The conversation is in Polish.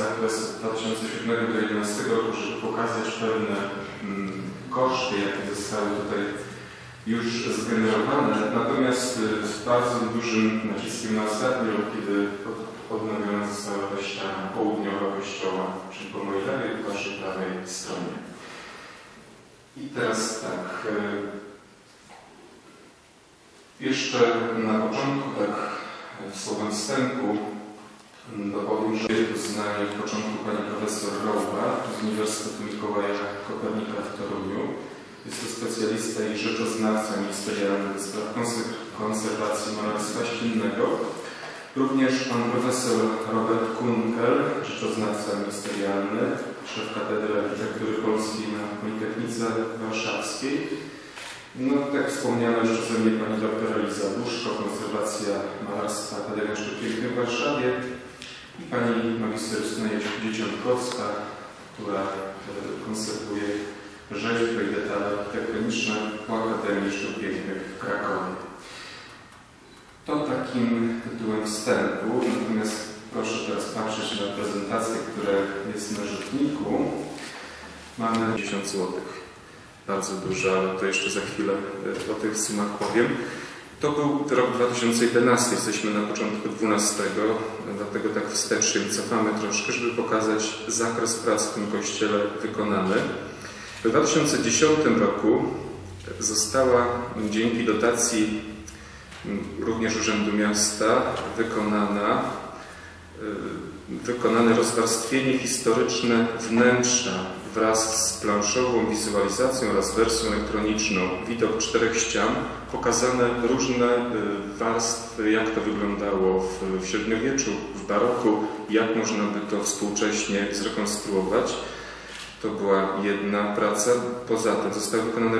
zakres od 2007 do 2011 roku, żeby pokazać pewne mm, koszty, jakie zostały tutaj już zgenerowane. Natomiast y, z bardzo dużym naciskiem na ostatni rok, kiedy od- odnowiona została ta ściana południowa kościoła, czyli po mojej lewej i waszej prawej stronie. I teraz tak. y, jeszcze na początku, tak słowem wstępu, dopowiem, że doznanie w początku pani profesor Rołba z Uniwersytetu Mikołaja Kopernika w Toruniu. Jest to specjalista i rzeczoznawca ministerialny do spraw konser- konserwacji malarstwa ściennego. Również pan profesor Robert Kunkel, rzeczoznawca ministerialny, szef Katedry Architektury Polskiej na Politechnice Warszawskiej. No, tak wspomniano już przeze mnie pani doktor Eliza Buszko, konserwacja malarstwa Akademii Sztuk Pięknych w Warszawie i pani magister Justyna Dzieciątkowska, która e, konserwuje rzeźby i detale architektoniczne po Akademii Sztuk Pięknych w Krakowie. To takim tytułem wstępu, natomiast proszę teraz patrzeć na prezentację, która jest na rzutniku. Mamy 1000 złotych bardzo dużo, ale to jeszcze za chwilę e, o tych sumach powiem. To był rok 2011, jesteśmy na początku 12, dlatego tak wstecznie cofamy troszkę, żeby pokazać zakres prac w tym kościele wykonany. W 2010 roku została dzięki dotacji również Urzędu Miasta wykonana, y, wykonane rozwarstwienie historyczne wnętrza wraz z planszową wizualizacją oraz wersją elektroniczną widok czterech ścian, pokazane różne y, warstwy, jak to wyglądało w, w średniowieczu, w baroku, jak można by to współcześnie zrekonstruować. To była jedna praca. Poza tym zostały wykonane